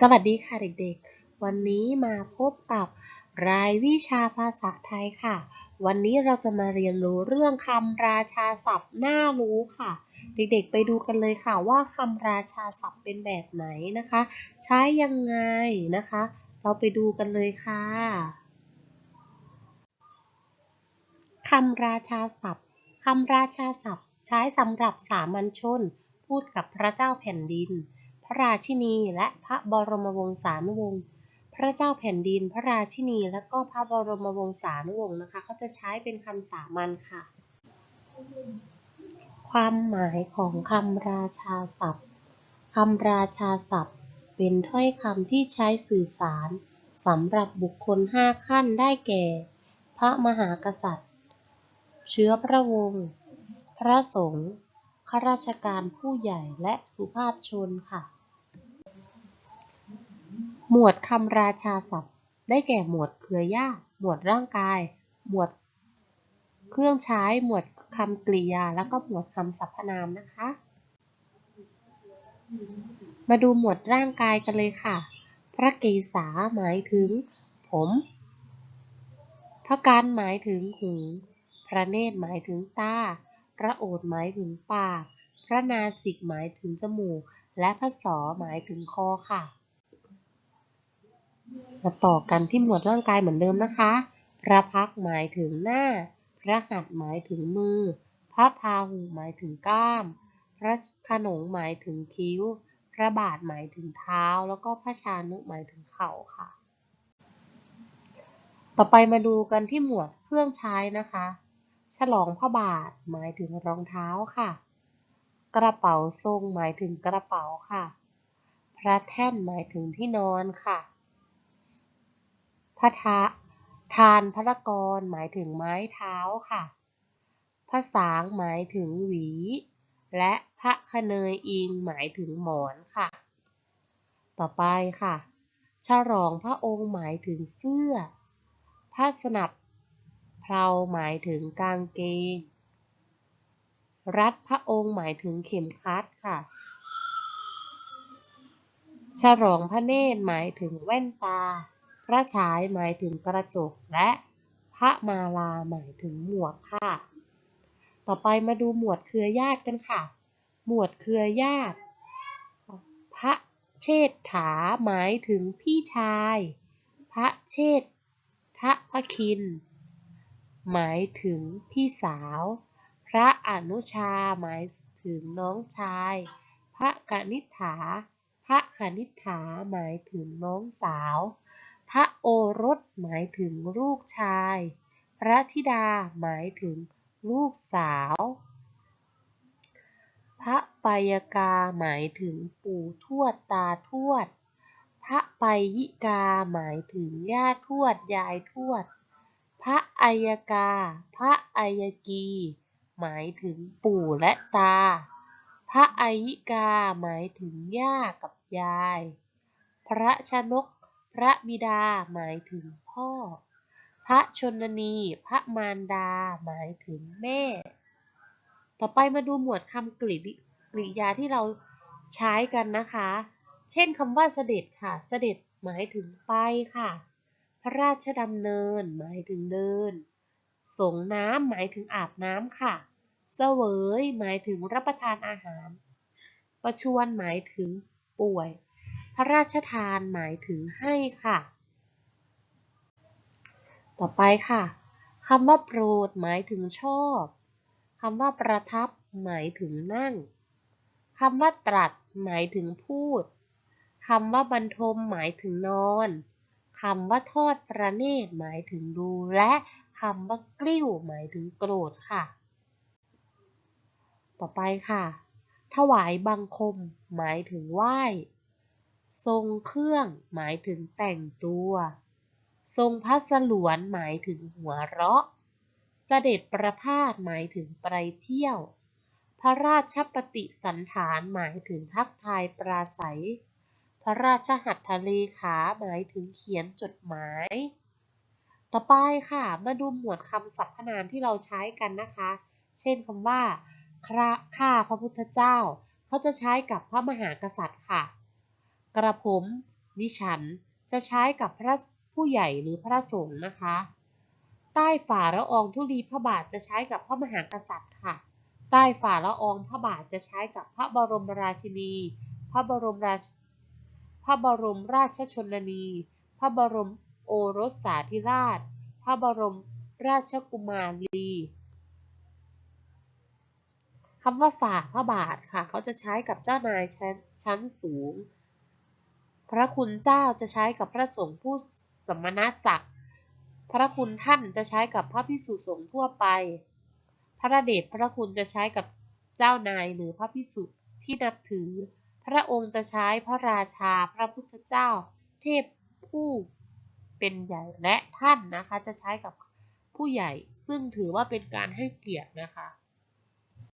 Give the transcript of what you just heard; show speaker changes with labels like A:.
A: สวัสดีค่ะเด็กๆ วันนี้มาพบกับรายวิชาภาษาไทยค่ะ วันนี้เราจะมาเรียนรู้เรื่องคำราชาศัพท์น่ารู้ค่ะ เด็กๆ ไปดูกันเลยค่ะว่าคำราชาศัพท์เป็นแบบไหนนะคะ ใช้ยังไงนะคะ เราไปดูกันเลยค่ะคำราชาศัพท์คำราชาศัพท์ ใช้สำหรับสามัญชน พูดกับพระเจ้าแผ่นดิน พระราชินีและพระบรมวงศานุวงศ์พระเจ้าแผ่นดินพระราชินี และก็พระบรมวงศานุวงศ์นะคะเขาจะใช้เป็นคำสามัญค่ะ ความหมายของคำราชาศัพท์คำราชาศัพท์ เป็นถ้อยคำที่ใช้สื่อสารสำหรับบุคคลห้าขั้นได้แก่ พระมหากษัตริย์ เชื้อพระวงศ์ พระสงฆ์ข้าราชการผู้ใหญ่และสุภาพชนค่ะ หมวดคำราชาศัพท์ ได้แก่หมวดเครือญาติหมวดร่างกาย หมวดเครื่องใช้ หมวดคำกริยา แล้วก็หมวดคำสรรพนามนะคะ มาดูหมวดร่างกายกันเลยค่ะ พระเกศาหมายถึง ผม พระกันหมายถึงหู พระเนตรหมายถึงตา พระโอษหมายถึงปาก พระนาสิกหมายถึงจมูก และพระศอหมายถึงคอค่ะ มาต่อกันที่หมวดร่างกายเหมือนเดิมนะคะ พระพักหมายถึงหน้า พระหัตถ์หมายถึงมือ พระพาหูหมายถึงก้าม พระขนงหมายถึงคิ้ว พระบาทหมายถึงเท้า แล้วก็พระชานุหมายถึงเข่าค่ะ ต่อไปมาดูกันที่หมวดเครื่องใช้นะคะ ฉลองพระบาทหมายถึงรองเท้าค่ะ กระเป๋าทรงหมายถึงกระเป๋าค่ะ พระแท่นหมายถึงที่นอนค่ะ พระทะทานพระกรหมายถึงไม้เท้าค่ะพระสางหมายถึงหวี และพระคเนยอิงหมายถึงหมอนค่ะ ต่อไปค่ะฉลองพระองค์หมายถึงเสื้อ พระสนับเพลาหมายถึงกางเกง รัดพระองค์หมายถึงเข็มขัดค่ะ ฉลองพระเนตรหมายถึงแว่นตา พระฉายหมายถึงกระจกและพระมาลาหมายถึงหมวกค่ะ ต่อไปมาดูหมวดเครือญาติกันค่ะ หมวดเครือญาติ พระเชษฐาหมายถึงพี่ชาย พระเชษฐพคิน หมายถึงพี่สาว พระอนุชาหมายถึงน้องชาย พระกนิษฐา พระคณิษฐาหมายถึงน้องสาว พระโอรสหมายถึงลูกชาย พระธิดาหมายถึงลูกสาว พระปายกาหมายถึงปู่ทวดตาทวด พระไปยิกาหมายถึงย่าทวดยายทวด พระอัยกา พระอัยกี หมายถึงปู่และตา พระอัยิกาหมายถึงย่ากับยาย พระชนก พระบิดาหมายถึงพ่อ พระชนนีพระมารดาหมายถึงแม่ ต่อไปมาดูหมวดคำกริยาที่เราใช้กันนะคะ เช่นคำว่าเสด็จค่ะ เสด็จหมายถึงไปค่ะ พระราชดำเนินหมายถึงเดิน สงน้ำหมายถึงอาบน้ำค่ะ เสวยหมายถึงรับประทานอาหาร ประชวรหมายถึงป่วย พระราชทานหมายถึงให้ค่ะ ต่อไปค่ะคำว่าโปรดหมายถึงชอบคำว่าประทับหมายถึงนั่งคำว่าตรัสหมายถึงพูดคำว่าบรรทมหมายถึงนอนคำว่าทอดพระเนตรหมายถึงดู และคำว่ากลิ้วหมายถึงโกรธค่ะ ต่อไปค่ะ ถวายบังคมหมายถึงไหว้ ทรงเครื่องหมายถึงแต่งตัว ทรงพระสลวนหมายถึงหัวเราะ เสด็จประพาสหมายถึงไปเที่ยว พระราชปฏิสันฐานหมายถึงทักทายปราศัย พระราชหัตถเลขาหมายถึงเขียนจดหมาย ต่อไปค่ะมาดูหมวดคำสรรพนามที่เราใช้กันนะคะ เช่นคำว่าข้าพระพุทธเจ้า เขาจะใช้กับพระมหากษัตริย์ค่ะ กระผมดิฉันจะใช้กับพระผู้ใหญ่หรือพระสงฆ์นะคะ ใต้ฝ่าละอองธุลีพระบาทจะใช้กับพระมหากษัตริย์ค่ะ ใต้ฝ่าละอองพระบาทจะใช้กับพระบรมราชินี พระบรมราชพระบรมราชชนนี พระบรมโอรสสาธิราช พระบรมราชกุมารีคำว่าฝ่าพระบาทค่ะ เขาจะใช้กับเจ้านายชั้นสูง ระคุณเจ้าจะใช้กับพระสงฆ์ผู้สมณศักดิ์ พระคุณท่านจะใช้กับพระพิสุสงฆ์ทั่วไป พระเดชพระคุณจะใช้กับเจ้านายหรือพระพิสุที่นับถือ พระองค์จะใช้พระราชาพระพุทธเจ้า เทพผู้เป็นใหญ่และท่านนะคะจะใช้กับผู้ใหญ่ ซึ่งถือว่าเป็นการให้เกียรตินะคะ